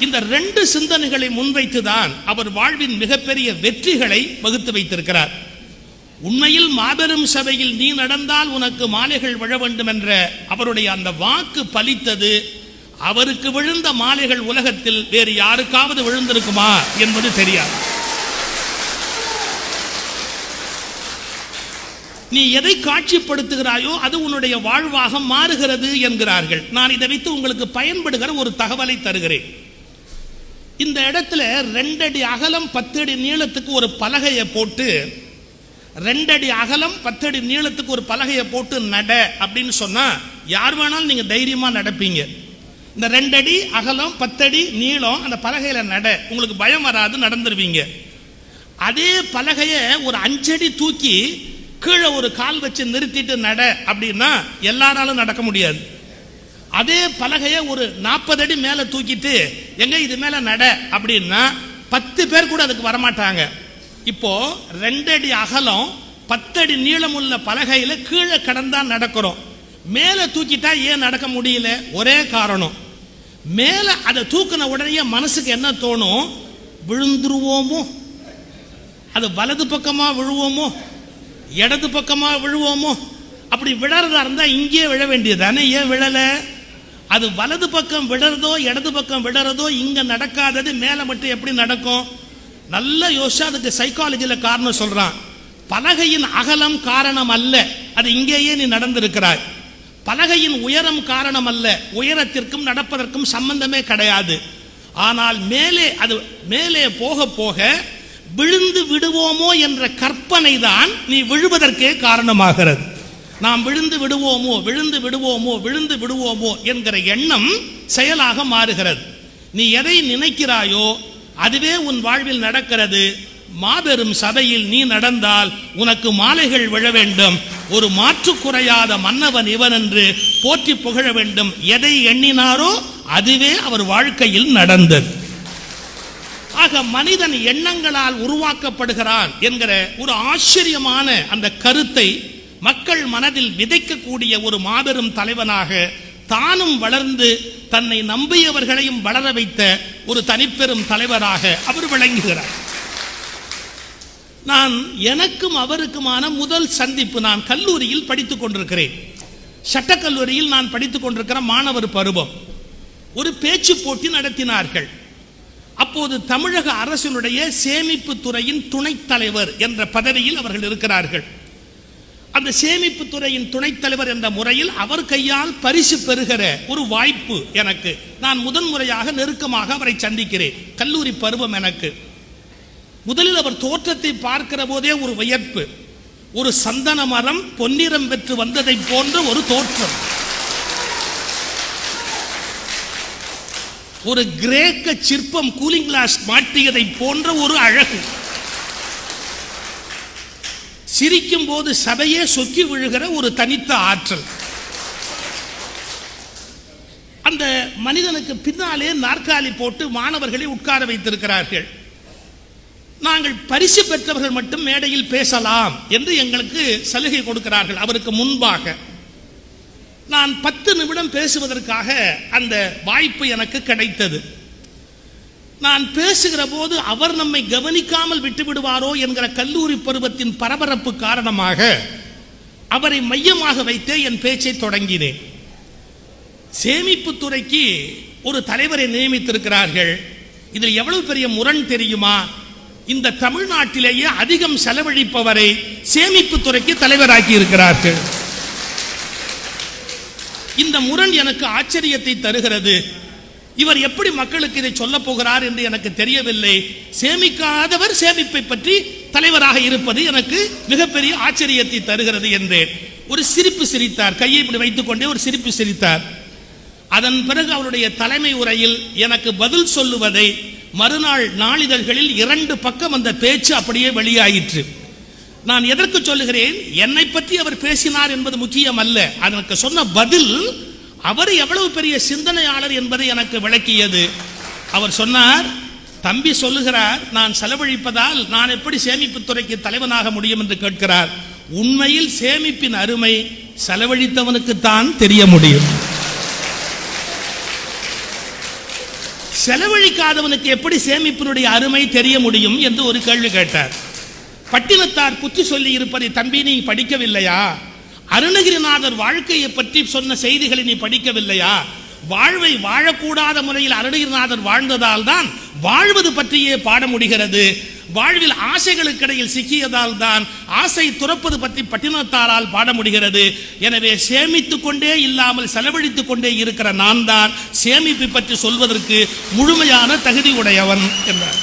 இந்த ரெண்டு சிந்தனைகளை முன்வைத்துதான் அவர் வாழ்வின் மிகப்பெரிய வெற்றிகளை வகுத்து வைத்திருக்கிறார். உண்மையில் மாபெரும் சபையில் நீ நடந்தால் உனக்கு மாலைகள் விழ வேண்டும் என்ற அவருடைய அந்த வாக்கு பலித்தது அவருக்கு விழுந்த மாலைகள் உலகத்தில் வேறு யாருக்காவது விழுந்திருக்குமா என்பது தெரியாது. நீ எதை காட்சிப்படுத்துகிறாயோ அது உன்னுடைய வாழ்வாக மாறுகிறது என்கிறார்கள். நான் இதை வைத்து உங்களுக்கு பயன்படுகிற ஒரு தகவலை தருகிறேன். இந்த இடத்துல ரெண்டடி அகலம் பத்தடி நீளத்துக்கு ஒரு பலகையை போட்டு ரெண்டடி அகலம் பத்தடி நீளத்துக்கு ஒரு பலகையை போட்டு நட அப்படின்னு சொன்னால் யார் வேணாலும் நீங்கள் தைரியமாக நடப்பீங்க. இந்த ரெண்டடி அகலம் பத்தடி நீளம் அந்த பலகையில் நட. உங்களுக்கு பயம் வராது நடந்துருவீங்க. அதே பலகையை ஒரு அஞ்சடி தூக்கி கீழே ஒரு கால் வச்சு நிறுத்திட்டு நட அப்படின்னா எல்லாராலும் நடக்க முடியாது. அதே பலகையை ஒரு நாற்பது அடி மேலே தூக்கிட்டு எங்க இது மேலே நட? அப்படின்னா பத்து பேர் கூட அதுக்கு வரமாட்டாங்க. இப்போ ரெண்டு அடி அகலம் பத்தடி நீளம் உள்ள கீழே கடந்தா நடக்கிறோம். மேலே தூக்கிட்டா ஏன் நடக்க முடியல? ஒரே காரணம். மேலே அதை தூக்கின உடனே மனசுக்கு என்ன தோணும்? விழுந்துருவோமோ? அது வலது பக்கமாக விழுவோமோ? இடது பக்கமாக விழுவோமோ? அப்படி விழறதா இருந்தால் இங்கேயே விழ வேண்டியது தானே? ஏன் விழலை? அது வலது பக்கம் விடுறதோ இடது பக்கம் விடுறதோ இங்கே நடக்காதது மேலே மட்டும் எப்படி நடக்கும்? நல்ல யோசிச்சா அதுக்கு சைக்காலஜியில் காரணம் சொல்கிறான் பலகையின் அகலம் காரணம் அல்ல. அது இங்கேயே நீ நடந்திருக்கிறாய். பலகையின் உயரம் காரணம் அல்ல. உயரத்திற்கும் நடப்பதற்கும் சம்பந்தமே கிடையாது. ஆனால் மேலே அது மேலே போக போக விழுந்து விடுவோமோ என்ற கற்பனை தான் நீ விழுவதற்கே காரணமாகிறது. நாம் விழுந்து விடுவோமோ விழுந்து விடுவோமோ விழுந்து விடுவோமோ என்கிற எண்ணம் செயலாக மாறுகிறது. நீ எதை நினைக்கிறாயோ அதுவே உன் வாழ்வில் நடக்கிறது. மாபெரும் சபையில் நீ நடந்தால் உனக்கு மாலைகள் விழ வேண்டும். ஒரு மாற்று குறையாத மன்னவன் இவன் என்று போற்றி புகழ வேண்டும். எதை எண்ணினாரோ அதுவே அவர் வாழ்க்கையில் நடந்தது. ஆக மனிதன் எண்ணங்களால் உருவாக்கப்படுகிறான் என்கிற ஒரு ஆச்சரியமான அந்த கருத்தை மக்கள் மனதில் விதைக்கக்கூடிய ஒரு மாபெரும் தலைவனாக தானும் வளர்ந்து தன்னை நம்பியவர்களையும் வளர வைத்த ஒரு தனிப்பெரும் தலைவராக அவர் விளங்குகிறார். நான் எனக்கும் அவருக்குமான முதல் சந்திப்பு நான் கல்லூரியில் படித்துக் கொண்டிருக்கிறேன். சட்டக்கல்லூரியில் நான் படித்துக் கொண்டிருக்கிற மாணவர் பருவம். ஒரு பேச்சு போட்டி நடத்தினார்கள். அப்போது தமிழக அரசினுடைய சேமிப்பு துறையின் துணைத் தலைவர் என்ற பதவியில் அவர்கள் இருக்கிறார்கள். அந்த சேமிப்பு துறையின் துணைத் தலைவர் என்ற முறையில் அவர் கையால் பரிசு பெறுகிற ஒரு வாய்ப்பு எனக்கு. நான் முதன் முறையாக நெருக்கமாக அவரை சந்திக்கிறேன். கல்லூரி பருவம் எனக்கு. முதலில் அவர் தோற்றத்தை பார்க்கிற போதே ஒரு வியப்பு. ஒரு சந்தன மரம் பொன்னிறம் பெற்று வந்ததை போன்ற ஒரு தோற்றம். ஒரு கிரேக்க சிற்பம் கூலிங் கிளாஸ் மாட்டியதை போன்ற ஒரு அழகு. சிரிக்கும் போது சபையே சொக்கி விழுகிற ஒரு தனித்த ஆற்றல். அந்த மனிதனுக்கு பின்னாலே நாற்காலி போட்டு மாணவர்களை உட்கார வைத்திருக்கிறார்கள். நாங்கள் பரிசு பெற்றவர்கள் மட்டும் மேடையில் பேசலாம் என்று எங்களுக்கு சலுகை கொடுக்கிறார்கள் அவருக்கு முன்பாக. நான் பத்து நிமிடம் பேசுவதற்காக அந்த வாய்ப்பு எனக்கு கிடைத்தது. நான் பேசுகிற போது அவர் நம்மை கவனிக்காமல் விட்டு விடுவாரோ என்கிற கல்லூரி பருவத்தின் பரபரப்பு காரணமாக அவரை மையமாக வைத்தே என் பேச்சை தொடங்கினேன். சேமிப்பு துறைக்கு ஒரு தலைவரை நியமித்திருக்கிறார்கள். இதில் எவ்வளவு பெரிய முரண் தெரியுமா? இந்த தமிழ்நாட்டிலேயே அதிகம் செலவழிப்பவரை சேமிப்பு துறைக்கு தலைவராக்கி இருக்கிறார்கள் இந்த முரண் எனக்கு ஆச்சரியத்தை தருகிறது. இவர் எப்படி மக்களுக்கு இதை சொல்ல போகிறார் என்று எனக்கு தெரியவில்லை. சேமிக்காதவர் சேமிப்பை பற்றி தலைவராக இருப்பது எனக்கு மிகப்பெரிய ஆச்சரியத்தை தருகிறது என்றேன். ஒரு சிரிப்பு சிரித்தார். கையை இப்படி வைத்துக்கொண்டே ஒரு சிரிப்பு சிரித்தார். அதன் பிறகு அவருடைய தலைமை உரையில் எனக்கு பதில் சொல்லுவதை மறுநாள் நாளிதழ்களில் இரண்டு பக்கம் அந்த பேச்சு அப்படியே வெளியாயிற்று. நான் எதற்கு சொல்லுகிறேன்? என்னை பற்றி அவர் பேசினார் என்பது முக்கியம் அல்ல அதற்கு சொன்ன பதில் அவர் எவ்வளவு பெரிய சிந்தனையாளர் என்பதை எனக்கு விளக்கியது. அவர் சொன்னார் தம்பி சொல்லுகிறார் நான் செலவழிப்பதால் நான் எப்படி சேமிப்பு துறைக்கு தலைவனாக முடியும் என்று கேட்கிறார். உண்மையில் சேமிப்பின் அருமை செலவழித்தவனுக்குத்தான் தெரிய முடியும். செலவழிக்காதவனுக்கு எப்படி சேமிப்பினுடைய அருமை தெரிய முடியும்? என்று ஒரு கேள்வி கேட்டார். பட்டினத்தார் புத்தி சொல்லி இருப்பதை தம்பி நீ படிக்கவில்லையா? அருணகிரிநாதர் வாழ்க்கையை பற்றி சொன்ன செய்திகளை நீ படிக்கவில்லையா? வாழ்வை வாழக்கூடாத முறையில் அருணகிரிநாதர் வாழ்ந்ததால் தான் வாழ்வது பற்றியே பாட முடிகிறது. வாழ்வில் ஆசைகளுக்கிடையில் சிக்கியதால் தான் ஆசை துறப்பது பற்றி பட்டினத்தாரால் பாட முடிகிறது. எனவே சேமித்து கொண்டே இல்லாமல் செலவழித்துக் கொண்டே இருக்கிற நான் தான் சேமிப்பு பற்றி சொல்வதற்கு முழுமையான தகுதி உடையவன் என்றார்.